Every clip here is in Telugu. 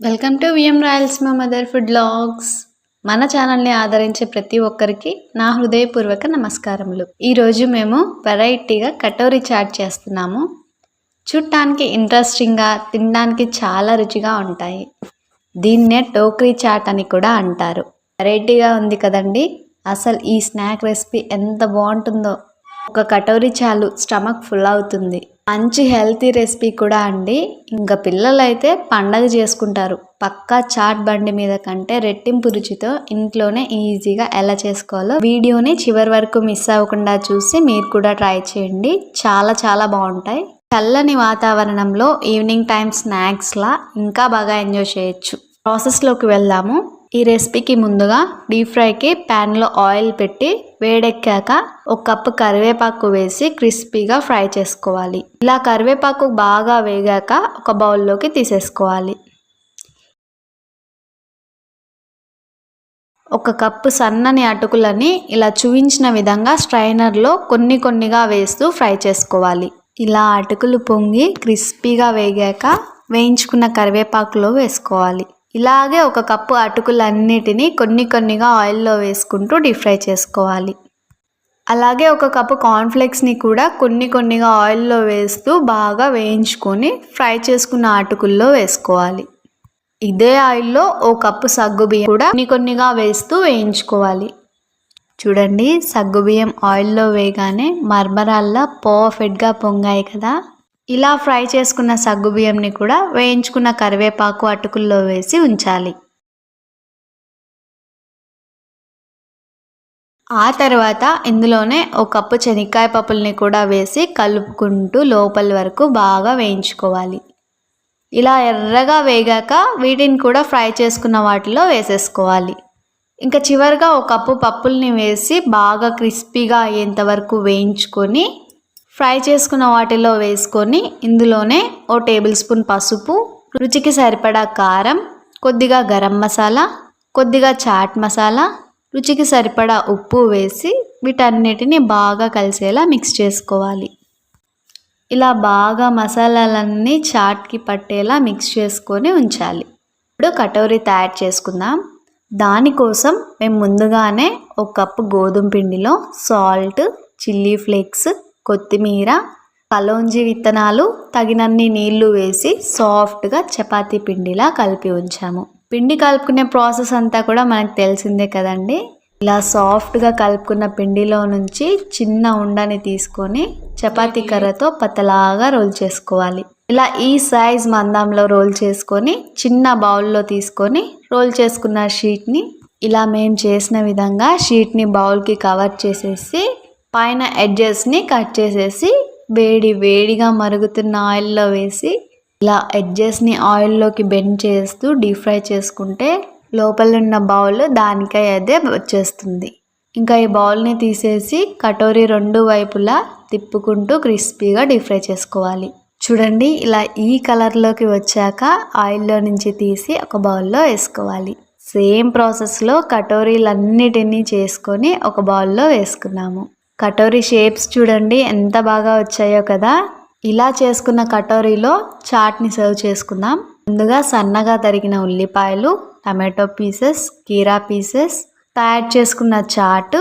Welcome to VM Rayalaseema mother food vlogs మన ఛానల్ని ఆదరించే ప్రతి ఒక్కరికి నా హృదయపూర్వక నమస్కారములు. ఈరోజు మేము వెరైటీగా కటోరీ చాట్ చేస్తున్నాము. చూడటానికి ఇంట్రెస్టింగ్గా తినడానికి చాలా రుచిగా ఉంటాయి. దీన్నే టోక్రీ చాట్ అని కూడా అంటారు. వెరైటీగా ఉంది కదండి. అసలు ఈ స్నాక్ రెసిపీ ఎంత బాగుంటుందో. ఒక కటోరీ చాలు స్టమక్ ఫుల్ అవుతుంది. మంచి హెల్తీ రెసిపీ కూడా అండి. ఇంకా పిల్లలైతే పండగ చేసుకుంటారు. పక్కా చాట్ బండి మీద కంటే రెట్టింపు రుచితో ఇంట్లోనే ఈజీగా ఎలా చేసుకోవాలో వీడియోని చివరి వరకు మిస్ అవ్వకుండా చూసి మీరు కూడా ట్రై చేయండి. చాలా చాలా బాగుంటాయి. చల్లని వాతావరణంలో ఈవినింగ్ టైం స్నాక్స్లా ఇంకా బాగా ఎంజాయ్ చేయొచ్చు. ప్రాసెస్లోకి వెళ్దాము. ఈ రెసిపీకి ముందుగా డీప్ ఫ్రైకి ప్యాన్లో ఆయిల్ పెట్టి వేడెక్కాక ఒక కప్పు కరివేపాకు వేసి క్రిస్పీగా ఫ్రై చేసుకోవాలి. ఇలా కరివేపాకు బాగా వేగాక ఒక బౌల్లోకి తీసేసుకోవాలి. ఒక కప్పు సన్నని అటుకులని ఇలా చూపించిన విధంగా స్ట్రైనర్లో కొన్ని కొన్నిగా వేస్తూ ఫ్రై చేసుకోవాలి. ఇలా అటుకులు పొంగి క్రిస్పీగా వేగాక వేయించుకున్న కరివేపాకులో వేసుకోవాలి. ఇలాగే ఒక కప్పు అటుకులన్నిటినీ కొన్ని కొన్నిగా ఆయిల్లో వేసుకుంటూ డీప్ ఫ్రై చేసుకోవాలి. అలాగే ఒక కప్పు కార్న్ఫ్లెక్స్ని కూడా కొన్ని కొన్నిగా ఆయిల్లో వేస్తూ బాగా వేయించుకొని ఫ్రై చేసుకున్న అటుకుల్లో వేసుకోవాలి. ఇదే ఆయిల్లో ఓ కప్పు సగ్గుబియ్యం కూడా కొన్ని కొన్నిగా వేస్తూ వేయించుకోవాలి. చూడండి సగ్గుబియ్యం ఆయిల్లో వేయగానే మర్మరాల్లా పర్ఫెక్ట్గా పొంగాయి కదా. ఇలా ఫ్రై చేసుకున్న సగ్గుబియ్యంని కూడా వేయించుకున్న కరివేపాకు అటుకుల్లో వేసి ఉంచాలి. ఆ తర్వాత ఇందులోనే ఒక కప్పు శనక్కాయ పప్పుల్ని కూడా వేసి కలుపుకుంటూ లోపల వరకు బాగా వేయించుకోవాలి. ఇలా ఎర్రగా వేగాక వీటిని కూడా ఫ్రై చేసుకున్న వాటిలో వేసేసుకోవాలి. ఇంకా చివరిగా ఒక కప్పు పప్పుల్ని వేసి బాగా క్రిస్పీగా అయ్యేంత వరకు వేయించుకొని ఫ్రై చేసుకున్న వాటిలో వేసుకొని ఇందులోనే ఓ టేబుల్ స్పూన్ పసుపు రుచికి సరిపడా కారం కొద్దిగా గరం మసాలా కొద్దిగా చాట్ మసాలా రుచికి సరిపడా ఉప్పు వేసి వీటన్నిటిని బాగా కలిసేలా మిక్స్ చేసుకోవాలి. ఇలా బాగా మసాలాలన్నీ చాట్కి పట్టేలా మిక్స్ చేసుకొని ఉంచాలి. ఇప్పుడు కటోరీ తయారు చేసుకుందాం. దానికోసం మేము ముందుగానే ఒక కప్పు గోధుమ పిండిలో సాల్ట్ చిల్లీ ఫ్లేక్స్ కొత్తిమీర కలోంజి విత్తనాలు తగినన్ని నీళ్ళు వేసి సాఫ్ట్గా చపాతీ పిండిలా కలిపి ఉంచాము. పిండి కలుపుకునే ప్రాసెస్ అంతా కూడా మనకు తెలిసిందే కదండి. ఇలా సాఫ్ట్గా కలుపుకున్న పిండిలో నుంచి చిన్న ఉండని తీసుకొని చపాతీ కర్రతో పతలాగా రోల్ చేసుకోవాలి. ఇలా ఈ సైజ్ మందంలో రోల్ చేసుకొని చిన్న బౌల్లో తీసుకొని రోల్ చేసుకున్న షీట్ని ఇలా మేము చేసిన విధంగా షీట్ని బౌల్కి కవర్ చేసేసి పైన ఎడ్జెస్ని కట్ చేసేసి వేడి వేడిగా మరుగుతున్న ఆయిల్లో వేసి ఇలా ఎడ్జెస్ని ఆయిల్లోకి బెండ్ చేస్తూ డీప్ ఫ్రై చేసుకుంటే లోపల ఉన్న బౌల్ దానికై అదే వచ్చేస్తుంది. ఇంకా ఈ బౌల్ని తీసేసి కటోరీ రెండు వైపులా తిప్పుకుంటూ క్రిస్పీగా డీప్ ఫ్రై చేసుకోవాలి. చూడండి ఇలా ఈ కలర్లోకి వచ్చాక ఆయిల్లో నుంచి తీసి ఒక బౌల్లో వేసుకోవాలి. సేమ్ ప్రాసెస్లో కటోరీలన్నిటినీ చేసుకొని ఒక బౌల్లో వేసుకున్నాము. కటోరీ షేప్స్ చూడండి ఎంత బాగా వచ్చాయో కదా. ఇలా చేసుకున్న కటోరీలో చాట్ని సర్వ్ చేసుకుందాం. ముందుగా సన్నగా తరిగిన ఉల్లిపాయలు టమాటో పీసెస్ కీరా పీసెస్ తయారు చేసుకున్న చాట్.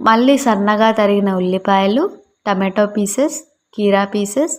మళ్ళీ సన్నగా తరిగిన ఉల్లిపాయలు టమాటో పీసెస్ కీరా పీసెస్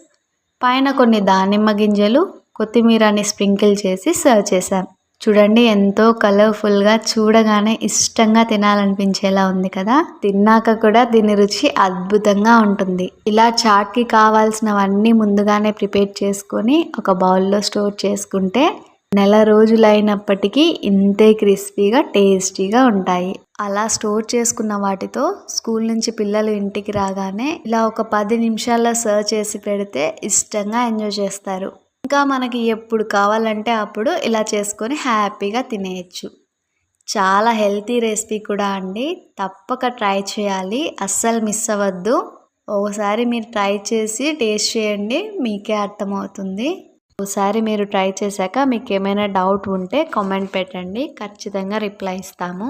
పైన కొన్ని దానిమ్మ గింజలు కొత్తిమీరని స్ప్రింకిల్ చేసి సర్వ్ చేశాం. చూడండి ఎంతో కలర్ఫుల్గా చూడగానే ఇష్టంగా తినాలనిపించేలా ఉంది కదా? తిన్నాక కూడా దీని రుచి అద్భుతంగా ఉంటుంది. ఇలా చాట్కి కావాల్సినవన్నీ ముందుగానే ప్రిపేర్ చేసుకొని ఒక బౌల్లో స్టోర్ చేసుకుంటే నెల రోజులైనప్పటికీ ఇంతే క్రిస్పీగా టేస్టీగా ఉంటాయి. అలా స్టోర్ చేసుకున్న వాటితో స్కూల్ నుంచి పిల్లలు ఇంటికి రాగానే ఇలా ఒక పది నిమిషాల్లో సర్వ్ చేసి పెడితే ఇష్టంగా ఎంజాయ్ చేస్తారు. ఇంకా మనకి ఎప్పుడు కావాలంటే అప్పుడు ఇలా చేసుకొని హ్యాపీగా తినేయచ్చు. చాలా హెల్తీ రెసిపీ కూడా అండి. తప్పక ట్రై చేయాలి. అస్సలు మిస్ అవ్వద్దు. ఒకసారి మీరు ట్రై చేసి టేస్ట్ చేయండి. మీకే అర్థమవుతుంది. ఒకసారి మీరు ట్రై చేశాక మీకు ఏమైనా డౌట్ ఉంటే కామెంట్ పెట్టండి. ఖచ్చితంగా రిప్లై ఇస్తాము.